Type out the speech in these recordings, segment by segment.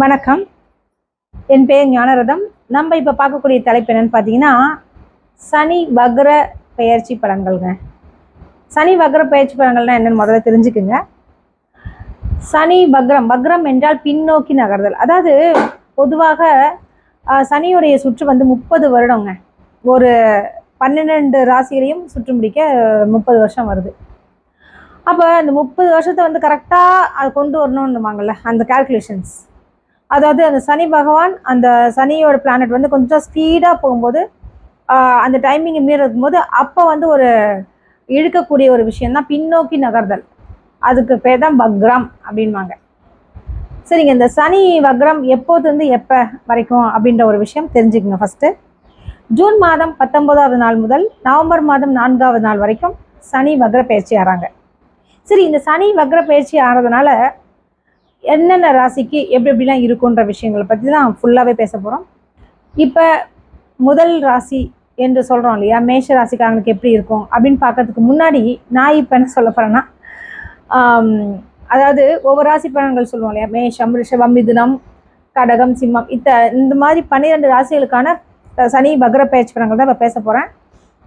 வணக்கம். என் பேர் ஞானரதம். நம்ம இப்போ பார்க்கக்கூடிய தலைப்பு என்னன்னு பார்த்தீங்கன்னா சனி வக்ர பெயர்ச்சி பலன்கள்ங்க. சனி வக்ர பெயர்ச்சி படங்கள்னா என்னன்னு முதல்ல தெரிஞ்சுக்குங்க. சனி வக்ரம் வக்ரம் என்றால் பின்னோக்கி நகர்தல். அதாவது பொதுவாக சனியுடைய சுற்று வந்து முப்பது வருடங்க. ஒரு பன்னிரெண்டு ராசிகளையும் சுற்று முடிக்க முப்பது வருஷம் வருது. அப்போ அந்த முப்பது வருஷத்தை வந்து கரெக்டாக அது கொண்டு வரணும்னுவாங்கல்ல அந்த கால்குலேஷன்ஸ் அதாவது அந்த சனி பகவான் அந்த சனியோட பிளானட் வந்து கொஞ்சம் ஸ்பீடாக போகும்போது அந்த டைமிங்கை மீறி இருக்கும்போது அப்போ வந்து ஒரு இழுக்கக்கூடிய ஒரு விஷயம் தான் பின்னோக்கி நகர்தல். அதுக்கு பேர் தான் வக்ரம் அப்படின்வாங்க சரிங்க இந்த சனி வக்ரம் எப்போதுலேருந்து எப்போ வரைக்கும் அப்படின்ற ஒரு விஷயம் தெரிஞ்சுக்கங்க ஃபஸ்ட்டு ஜூன் மாதம் பத்தொன்பதாவது நாள் முதல் நவம்பர் மாதம் நான்காவது நாள் வரைக்கும் சனி வக்ர பயிற்சி ஆறாங்க. சரி இந்த சனி வக்ர பயிற்சி ஆறதுனால என்னென்ன ராசிக்கு எப்படி எப்படிலாம் இருக்குன்ற விஷயங்களை பற்றி தான் ஃபுல்லாகவே பேச போகிறோம் இப்போ முதல் ராசி என்று சொல்கிறோம் இல்லையா? மேஷ ராசிக்காரங்களுக்கு எப்படி இருக்கும் அப்படின்னு பார்க்கறதுக்கு முன்னாடி நான் இப்போ என்ன சொல்ல போகிறேன்னா அதாவது ஒவ்வொரு ராசி பலன்கள் சொல்லுவோம் இல்லையா? மேஷம் ரிஷபம் மிதுனம் கடகம் சிம்மம் இத்த இந்த மாதிரி பன்னிரெண்டு ராசிகளுக்கான சனி வக்ர பயிற்சி பலன்கள் தான் இப்போ பேச போகிறேன்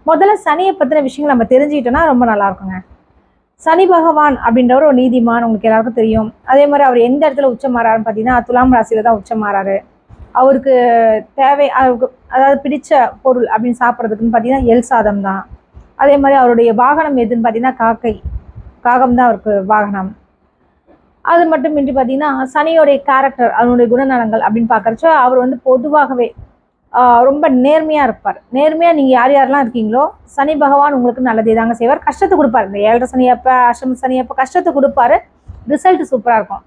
முதல்ல சனியை பற்றின விஷயங்கள் நம்ம தெரிஞ்சுக்கிட்டோன்னா ரொம்ப நல்லா இருக்குங்க. சனி பகவான் அப்படின்றவர் ஒரு நீதிமான் உங்களுக்கு எல்லாருக்கும் தெரியும். அதே மாதிரி அவர் எந்த இடத்துல உச்சம் மாறாருன்னு பார்த்தீங்கன்னா துலாம் ராசியில தான் உச்சம் மாறாரு. அவருக்கு தேவை அவருக்கு அதாவது பிடிச்ச பொருள் அப்படின்னு சாப்பிட்றதுக்குன்னு பார்த்தீங்கன்னா எல் சாதம் தான். அதே மாதிரி அவருடைய வாகனம் எதுன்னு பார்த்தீங்கன்னா காக்கை. காகம் தான் அவருக்கு வாகனம். அது மட்டுமின்றி பார்த்தீங்கன்னா சனியோடைய கேரக்டர் அவனுடைய குணநலங்கள் அப்படின்னு பார்க்குறச்சோ அவர் வந்து பொதுவாகவே ரொம்ப நேர்மையாக இருப்பார். நேர்மையாக நீங்கள் யார் யாரெல்லாம் இருக்கீங்களோ சனி பகவான் உங்களுக்கு நல்லதே தாங்க செய்வார். கஷ்டத்தை கொடுப்பார். இந்த ஏழரை சனி அப்போ அஷ்டம சனி அப்போ கஷ்டத்தை கொடுப்பாரு. ரிசல்ட் சூப்பராக இருக்கும்.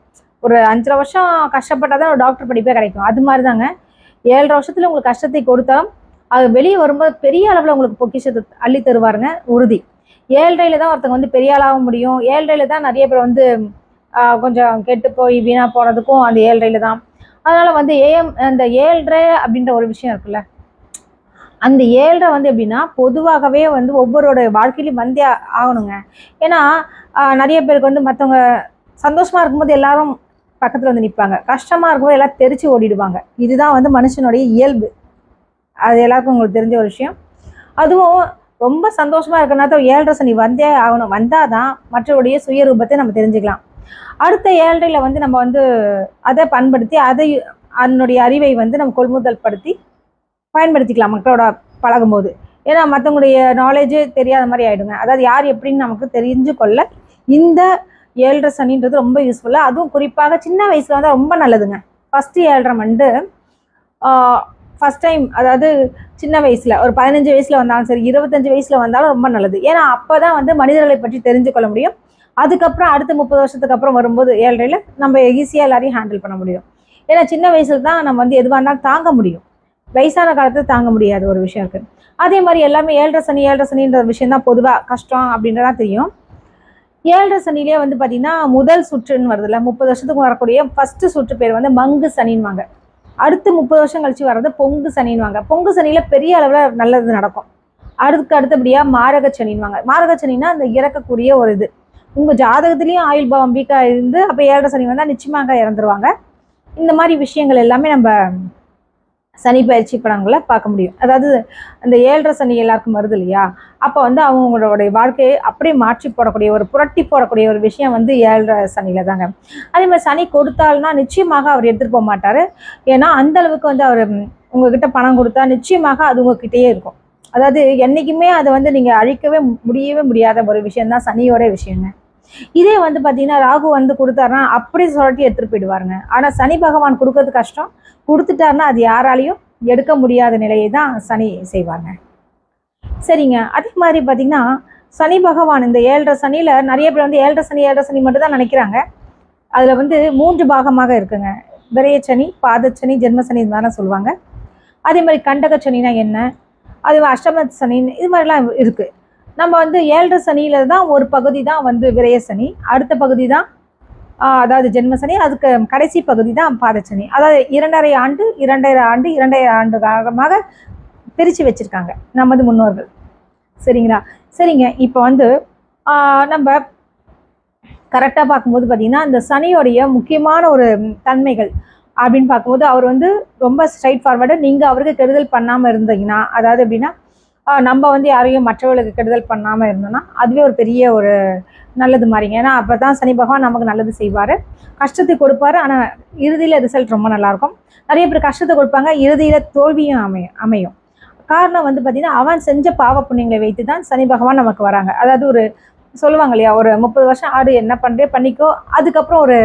ஒரு அஞ்சரை வருஷம் கஷ்டப்பட்டால் தான் ஒரு டாக்டர் படிப்பே கிடைக்கும். அது மாதிரி தாங்க. ஏழரை வருஷத்தில் உங்களுக்கு கஷ்டத்தை கொடுத்தாலும் அது வெளியே வரும்போது பெரிய அளவில் உங்களுக்கு பொக்கிஷத்தை அள்ளி தருவாருங்க. உறுதி. ஏழ்றையில தான் ஒருத்தங்க வந்து பெரிய ஆளாக முடியும். ஏழ்றையில தான் நிறைய பேர் வந்து கொஞ்சம் கெட்டு போய் வீணாக போனதுக்கும் அந்த ஏழ்றையில தான். அதனால வந்து ஏஎம் அந்த ஏழ்ரை அப்படின்ற ஒரு விஷயம் இருக்குல்ல. அந்த ஏழ்ரை வந்து எப்படின்னா பொதுவாகவே வந்து ஒவ்வொருடைய வாழ்க்கையிலையும் வந்தே ஆகணுங்க. ஏன்னா நிறைய பேருக்கு வந்து மற்றவங்க சந்தோஷமா இருக்கும்போது எல்லாரும் பக்கத்தில் வந்து நிற்பாங்க கஷ்டமா இருக்கும்போது எல்லாம் தெரிச்சு ஓடிடுவாங்க. இதுதான் வந்து மனுஷனுடைய இயல்பு. அது எல்லாருக்கும் உங்களுக்கு தெரிஞ்ச ஒரு விஷயம். அதுவும் ரொம்ப சந்தோஷமா இருக்கிற நேரத்தில் ஏழரை சனி வந்தே ஆகணும். வந்தாதான் மற்றவருடைய சுயரூபத்தை நம்ம தெரிஞ்சுக்கலாம். அடுத்த ஏழரையில் வந்து நம்ம வந்து அதை பண்படுத்தி அதை அதனுடைய அறிவை வந்து நம்ம கொள்முதல் படுத்தி பயன்படுத்திக்கலாம் மக்களோட பழகும்போது. ஏன்னா மற்றவங்களுடைய நாலேஜே தெரியாத மாதிரி ஆகிடுங்க அதாவது யார் எப்படின்னு நமக்கு தெரிஞ்சு கொள்ள இந்த ஏழரை சனின்றது ரொம்ப யூஸ்ஃபுல்லாக அதுவும் குறிப்பாக சின்ன வயசில் வந்து ரொம்ப நல்லதுங்க. ஃபஸ்ட்டு ஏழரை வந்து ஃபஸ்ட் டைம் அதாவது சின்ன வயசில் ஒரு பதினஞ்சு வயசில் வந்தாலும் சரி இருபத்தஞ்சு வயசில் வந்தாலும் ரொம்ப நல்லது. ஏன்னா அப்போ தான் வந்து மனிதர்களை பற்றி தெரிஞ்சு கொள்ள முடியும். அதுக்கப்புறம் அடுத்த முப்பது வருஷத்துக்கு அப்புறம் வரும்போது ஏழரையில நம்ம ஈஸியாக எல்லாரையும் ஹேண்டில் பண்ண முடியும். ஏன்னா சின்ன வயசுல தான் நம்ம வந்து எதுவாக இருந்தாலும் தாங்க முடியும். வயசான காலத்தில் தாங்க முடியாது ஒரு விஷயம் இருக்குது அதே மாதிரி எல்லாமே ஏழரை சனி ஏழரை சனின்ற விஷயம் தான் பொதுவாக கஷ்டம் அப்படின்றதா தெரியும். ஏழரை சனிலேயே வந்து பார்த்தீங்கன்னா முதல் சுற்றுன்னு வருதுல்ல முப்பது வருஷத்துக்கு வரக்கூடிய ஃபஸ்ட்டு சுற்று பேர் வந்து மங்கு சனின்வாங்க அடுத்து முப்பது வருஷம் கழிச்சு வர்றது பொங்கு சனின்வாங்க பொங்கு சனியில் பெரிய அளவில் நல்லது நடக்கும். அடுத்துக்கு அடுத்தபடியாக மாரக சனின்வாங்க மாரக சனின்னா அந்த இறக்கக்கூடிய ஒரு இது. உங்க ஜாதகத்துலேயும் ஆயுள் பாவம் வீக்கா இருந்து அப்ப ஏழரை சனி வந்தா நிச்சயமாக இறந்துருவாங்க. இந்த மாதிரி விஷயங்கள் எல்லாமே நம்ம சனி பயிற்சி படங்களை பார்க்க முடியும். அதாவது அந்த ஏழரை சனி எல்லாருக்கும் வருது இல்லையா? அப்போ வந்து அவங்களுடைய வாழ்க்கையை அப்படியே மாற்றி போடக்கூடிய ஒரு புரட்டி போடக்கூடிய ஒரு விஷயம் வந்து ஏழரை சனியில் தாங்க. அதே மாதிரி சனி கொடுத்தால்னா நிச்சயமாக அவர் எடுத்துட்டு போக மாட்டார். ஏன்னா அந்த அளவுக்கு வந்து அவர் உங்ககிட்ட பணம் கொடுத்தா நிச்சயமாக அது உங்ககிட்டயே இருக்கும். அதாவது என்றைக்குமே அதை வந்து நீங்கள் அழிக்கவே முடியவே முடியாத ஒரு விஷயம் தான் சனியோட விஷயங்க. இதே வந்து பார்த்தீங்கன்னா ராகு வந்து கொடுத்தாருன்னா அப்படி சொல்லி எடுத்துகிட்டு போயிடுவாருங்க. ஆனால் சனி பகவான் கொடுக்கறது கஷ்டம். கொடுத்துட்டாருன்னா அது யாராலையும் எடுக்க முடியாத நிலையை தான் சனி செய்வாங்க. சரிங்க. அதே மாதிரி பார்த்தீங்கன்னா சனி பகவான் இந்த ஏழரை சனியில் நிறைய பேர் வந்து ஏழரை சனி ஏழரை சனி மட்டும் தான் நினைக்கிறாங்க. அதில் வந்து மூன்று பாகமாக இருக்குங்க. விரயச்சனி பாதச்சனி ஜென்மசனி இது மாதிரிலாம் சொல்லுவாங்க. அதே மாதிரி கண்டக சனினா என்ன? அது அஷ்டம சனின்னு இது மாதிரிலாம் இருக்குது நம்ம வந்து ஏழரை சனியில் தான் ஒரு பகுதி தான் வந்து விரைய சனி அடுத்த பகுதி தான் அதாவது ஜென்ம சனி அதுக்கு கடைசி பகுதி தான் பாதச்சனி அதாவது இரண்டரை ஆண்டு இரண்டரை ஆண்டு இரண்டரை ஆண்டு காலமாக பிரித்து வச்சிருக்காங்க நமது முன்னோர்கள். சரிங்களா? சரிங்க இப்போ வந்து நம்ம கரெக்டாக பார்க்கும்போது பார்த்திங்கன்னா இந்த சனியோடைய முக்கியமான ஒரு தன்மைகள் அப்படின்னு பார்க்கும்போது அவர் வந்து ரொம்ப ஸ்ட்ரைட் ஃபார்வர்டாக நீங்கள் அவருக்கு கெடுதல் பண்ணாமல் இருந்தீங்கன்னா அதாவது எப்படின்னா நம்ம வந்து யாரையும் மற்றவர்களுக்கு கெடுதல் பண்ணாமல் இருந்தோம்னா அதுவே ஒரு பெரிய ஒரு நல்லது மாதிரிங்க. ஏன்னா அப்போ தான் சனி பகவான் நமக்கு நல்லது செய்வார். கஷ்டத்தை கொடுப்பாரு. ஆனால் இறுதியில் ரிசல்ட் ரொம்ப நல்லாயிருக்கும். நிறைய பேர் கஷ்டத்தை கொடுப்பாங்க. இறுதியில் தோல்வியும் அமையும் அமையும். காரணம் வந்து பார்த்திங்கன்னா அவன் செஞ்ச பாவ புண்ணியங்களை வைத்து தான் சனி பகவான் நமக்கு வராங்க. அதாவது ஒரு சொல்லுவாங்க இல்லையா ஒரு முப்பது வருஷம் ஆடு என்ன பண்ணுறே பண்ணிக்கோ. அதுக்கப்புறம் ஒரு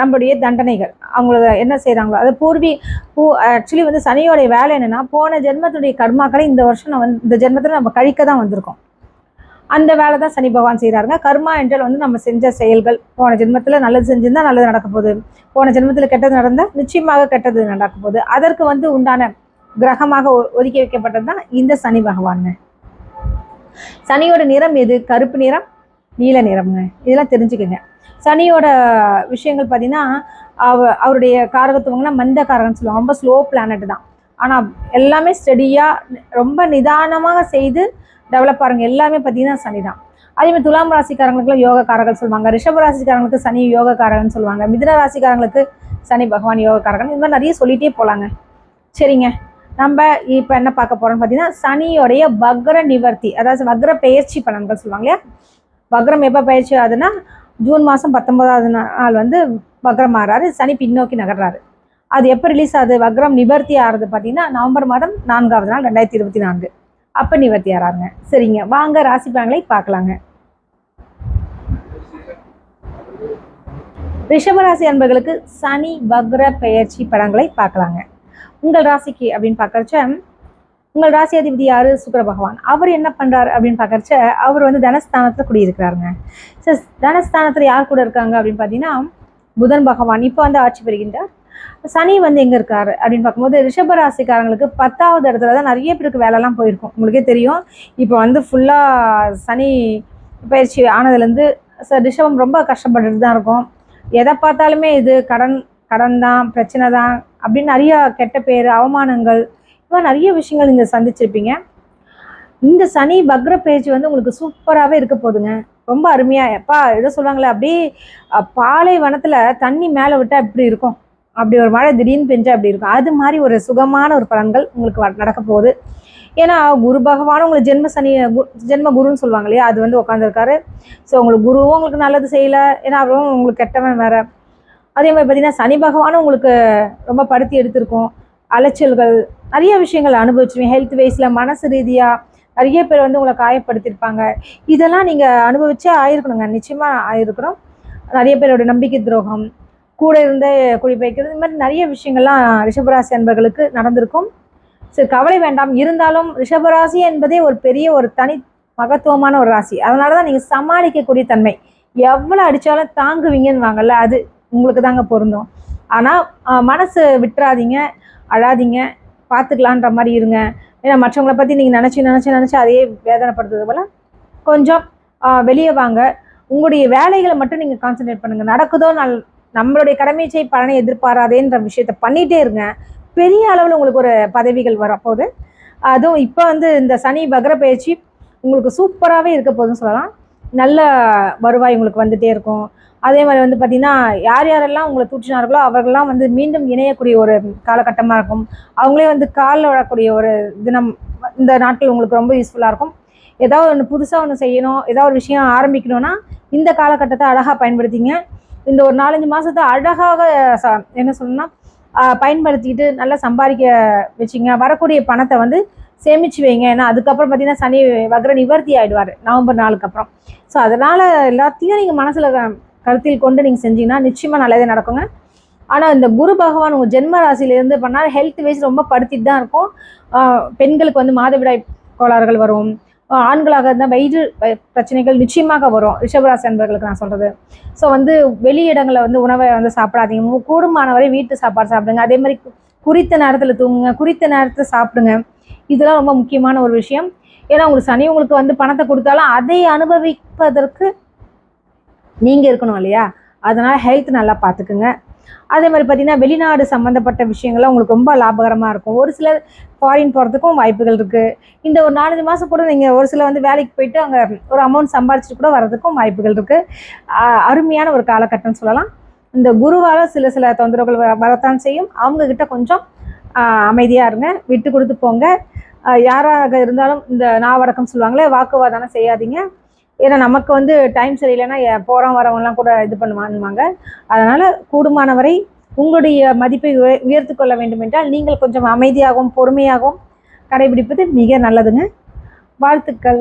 நம்மளுடைய தண்டனைகள். அவங்கள என்ன செய்கிறாங்களோ அது பூர்வீ பூ ஆக்சுவலி வந்து சனியோடைய வேலை என்னென்னா போன ஜென்மத்துடைய கர்மாக்களை இந்த வருஷம் நம்ம வந்து இந்த ஜென்மத்தில் நம்ம கழிக்க தான் வந்திருக்கோம். அந்த வேலை தான் சனி பகவான் செய்கிறாருங்க கர்மா என்றால் வந்து நம்ம செஞ்ச செயல்கள் போன ஜென்மத்தில் நல்லது செஞ்சிருந்தால் நல்லது நடக்க போகுது. போன ஜென்மத்தில் கெட்டது நடந்தால் நிச்சயமாக கெட்டது நடக்க போகுது. அதற்கு வந்து உண்டான கிரகமாக ஒ- ஒதுக்கி வைக்கப்பட்டது தான் இந்த சனி பகவான் சனியோட நிறம் எது? கருப்பு நிறம் நீல நிறம்ங்க. இதெல்லாம் தெரிஞ்சுக்கோங்க. சனியோட விஷயங்கள் பார்த்தீங்கன்னா அவ அவருடைய காரகத்துவங்கன்னா மந்த காரகம்னு சொல்லுவாங்க. ரொம்ப ஸ்லோ பிளானட் தான். ஆனால் எல்லாமே ஸ்டெடியாக ரொம்ப நிதானமாக செய்து டெவலப் ஆகிறவங்க எல்லாமே பார்த்தீங்கன்னா சனி தான். அதே மாதிரி துலாம் ராசிக்காரங்களுக்குலாம் யோக காரகன் சொல்லுவாங்க. ரிஷப ராசிக்காரங்களுக்கு சனி யோக காரகன் சொல்லுவாங்க. மிதன ராசிக்காரங்களுக்கு சனி பகவான் யோக காரகன் இது மாதிரி நிறைய சொல்லிகிட்டே போகலாங்க சரிங்க. நம்ம இப்போ என்ன பார்க்க போகிறோம்னு பார்த்தீங்கன்னா சனியோடைய வக்ர நிவர்த்தி அதாவது வக்ர பெயர்ச்சி பலன்கள் சொல்லுவாங்க இல்லையா? வக்ரம் எப்போ பயிற்சி ஆகுதுன்னா ஜூன் மாதம் பத்தொன்பதாவது நாள் வந்து வக்ரம் ஆறாரு சனி பின்னோக்கி நகர்றாரு. அது எப்போ ரிலீஸ் ஆகுது? வக்ரம் நிவர்த்தி ஆகிறது பார்த்தீங்கன்னா நவம்பர் மாதம் நான்காவது நாள் ரெண்டாயிரத்தி இருபத்தி நான்கு. அப்போ நிவர்த்தி ஆறாருங்க. சரிங்க. வாங்க ராசி பலன்களை பார்க்கலாங்க. ரிஷபராசி அன்பர்களுக்கு சனி வக்ர பெயர்ச்சி படங்களை பார்க்கலாங்க. உங்கள் ராசிக்கு அப்படின்னு பார்க்குறச்ச உங்கள் ராசியாதிபதி யாரு? சுக்கர பகவான். அவர் என்ன பண்ணுறாரு அப்படின்னு பார்க்கறச்ச அவர் வந்து தனஸ்தானத்தில் குடியிருக்கிறாருங்க. ஸோ தனஸ்தானத்தில் யார் கூட இருக்காங்க அப்படின்னு பார்த்தீங்கன்னா புதன் பகவான். இப்போ வந்து ஆட்சி பெறுகின்றார். சனி வந்து எங்க இருக்காரு அப்படின்னு பார்க்கும்போது ரிஷபராசிக்காரங்களுக்கு பத்தாவது இடத்துல தான் நிறைய பேருக்கு வேலைலாம் போயிருக்கும். உங்களுக்கே தெரியும். இப்போ வந்து ஃபுல்லாக சனி பயிற்சி ஆனதுலேருந்து ச- ரிஷபம் ரொம்ப கஷ்டப்பட்டுட்டு தான் இருக்கும். எதை பார்த்தாலுமே இது கடன் கடன் தான் பிரச்சனை தான் அப்படின்னு நிறைய கெட்ட பேர் அவமானங்கள் இப்போ நிறைய விஷயங்கள் நீங்கள் சந்திச்சிருப்பீங்க. இந்த சனி பக்ர பேச்சு வந்து உங்களுக்கு சூப்பராகவே இருக்க போதுங்க. ரொம்ப அருமையாக எப்பா ஏதோ சொல்லுவாங்களே அப்படியே பாலைவனத்தில் தண்ணி மேலே விட்டால் இப்படி இருக்கும். அப்படி ஒரு மழை திடீர்னு பெஞ்சா அப்படி இருக்கும். அது மாதிரி ஒரு சுகமான ஒரு பலன்கள் உங்களுக்கு வ- நடக்க போகுது. ஏன்னா குரு பகவானும் உங்களுக்கு ஜென்ம சனி ஜென்ம குருன்னு சொல்லுவாங்க இல்லையா அது வந்து உட்காந்துருக்காரு ஸோ உங்களுக்கு குருவும் உங்களுக்கு நல்லது செய்யலை. ஏன்னா அவரும் உங்களுக்கு கெட்டவன் வேற. அதே மாதிரி பார்த்தீங்கன்னா சனி பகவானும் உங்களுக்கு ரொம்ப படுத்தி எடுத்திருக்கும். அலைச்சல்கள் நிறைய விஷயங்கள் அனுபவிச்சுருவீங்க. ஹெல்த் வைஸில் மனசு ரீதியாக நிறைய பேர் வந்து உங்களை காயப்படுத்தியிருப்பாங்க. இதெல்லாம் நீங்கள் அனுபவிச்சே ஆயிருக்கணுங்க. நிச்சயமாக ஆயிருக்கணும். நிறைய பேரோட நம்பிக்கை துரோகம் கூட இருந்த குடி இந்த மாதிரி நிறைய விஷயங்கள்லாம் ரிஷபராசி என்பர்களுக்கு நடந்திருக்கும். சரி கவலை வேண்டாம். இருந்தாலும் ரிஷபராசி என்பதே ஒரு பெரிய ஒரு தனி மகத்துவமான ஒரு ராசி. அதனால தான் நீங்கள் சமாளிக்கக்கூடிய தன்மை. எவ்வளோ அடித்தாலும் தாங்குவீங்கன்னு வாங்கல்ல அது உங்களுக்கு தாங்க பொருந்தும். ஆனால் மனசு விட்டுறாதீங்க அழாதீங்க பார்த்துக்கலான்ற மாதிரி இருங்க. ஏன்னா மற்றவங்கள பற்றி நீங்கள் நினச்சி நினச்சி நினச்சி அதையே வேதனைப்படுத்துறது போல் கொஞ்சம் வெளியே வாங்க. உங்களுடைய வேலைகளை மட்டும் நீங்கள் கான்சென்ட்ரேட் பண்ணுங்கள் நடக்குதோ நல் நம்மளுடைய கடமைச்சை பலனை எதிர்பாராதேன்ற விஷயத்த பண்ணிகிட்டே இருங்க. பெரிய அளவில் உங்களுக்கு ஒரு பதவிகள் வரப்போகுது. அதுவும் இப்போ வந்து இந்த சனி வக்ர பயிற்சி உங்களுக்கு சூப்பராகவே இருக்க போகுதுன்னு சொல்லலாம். நல்ல வருவாய் உங்களுக்கு வந்துகிட்டே இருக்கும். அதே மாதிரி வந்து பார்த்திங்கன்னா யார் யாரெல்லாம் உங்களை தூற்றினார்களோ அவர்கள்லாம் வந்து மீண்டும் இணையக்கூடிய ஒரு காலகட்டமாக இருக்கும். அவங்களே வந்து காலில் விழக்கூடிய ஒரு தினம் இந்த நாட்கள் உங்களுக்கு ரொம்ப யூஸ்ஃபுல்லாக இருக்கும். ஏதாவது ஒன்று புதுசாக ஒன்று செய்யணும் ஏதாவது ஒரு விஷயம் ஆரம்பிக்கணும்னா இந்த காலகட்டத்தை அழகாக பயன்படுத்திங்க. இந்த ஒரு நாலஞ்சு மாதத்தை அழகாக ச என்ன சொல்லணும்னா பயன்படுத்திக்கிட்டு நல்லா சம்பாதிக்க வச்சிங்க. வரக்கூடிய பணத்தை வந்து சேமிச்சு வைங்க. ஏன்னா அதுக்கப்புறம் பார்த்தீங்கன்னா சனி வக்ர நிவர்த்தி ஆயிடுவார் நவம்பர் நாளுக்கு அப்புறம். ஸோ அதனால் எல்லாத்தையும் நீங்கள் மனசில் கருத்தில் கொண்டு நீங்கள் செஞ்சீங்கன்னா நிச்சயமாக நல்லதே நடக்குங்க. ஆனால் இந்த குரு பகவான் உங்கள் ஜென்ம ராசியிலேருந்து பண்ணால் ஹெல்த் வைஸ் ரொம்ப படுத்திட்டு தான் இருக்கும். பெண்களுக்கு வந்து மாதவிடாய் கோளாறுகள் வரும். ஆண்களாக இருந்தால் வயிறு பிரச்சனைகள் நிச்சயமாக வரும். ரிஷபராசி அன்பர்களுக்கு நான் சொல்கிறது ஸோ வந்து வெளி இடங்களில் வந்து உணவை வந்து சாப்பிடாதீங்க. மு- கூடுமானவரை வீட்டு சாப்பாடு சாப்பிடுங்க. அதே மாதிரி குறித்த நேரத்தில் தூங்குங்க. குறித்த நேரத்தில் சாப்பிடுங்க. இதெல்லாம் ரொம்ப முக்கியமான ஒரு விஷயம். ஏன்னா உங்களுக்கு சனி உங்களுக்கு வந்து பணத்தை கொடுத்தாலும் அதை அனுபவிப்பதற்கு நீங்கள் இருக்கணும் இல்லையா? அதனால் ஹெல்த் நல்லா பார்த்துக்குங்க அதே மாதிரி பார்த்தீங்கன்னா வெளிநாடு சம்மந்தப்பட்ட விஷயங்கள்லாம் உங்களுக்கு ரொம்ப லாபகரமாக இருக்கும். ஒரு சிலர் ஃபாரின் போகிறதுக்கும் வாய்ப்புகள் இருக்குது இந்த ஒரு நாலஞ்சு மாதம் கூட நீங்கள் ஒரு சிலர் வந்து வேலைக்கு போயிட்டு அங்கே ஒரு அமௌண்ட் சம்பாரிச்சிட்டு கூட வர்றதுக்கும் வாய்ப்புகள் இருக்குது அருமையான ஒரு காலகட்டம்னு சொல்லலாம். இந்த குருவால் சில சில தொந்தரவுகள் வர- வரத்தான் செய்யும். அவங்கக்கிட்ட கொஞ்சம் அமைதியாக இருங்க. விட்டு கொடுத்து போங்க. யாராக இருந்தாலும் இந்த நாவடக்கம் சொல்லுவாங்களே வாக்குவாதம் செய்யாதீங்க. ஏன்னா நமக்கு வந்து டைம் சரியில்லைன்னா போகிறோம் வரவங்கலாம் கூட இது பண்ணுவாங்க அதனால் கூடுமானவரை உங்களுடைய மதிப்பை உய- உயர்த்து கொள்ள வேண்டும் என்றால் நீங்கள் கொஞ்சம் அமைதியாகவும் பொறுமையாகவும் கடைபிடிப்பது மிக நல்லதுங்க. வாழ்த்துக்கள்.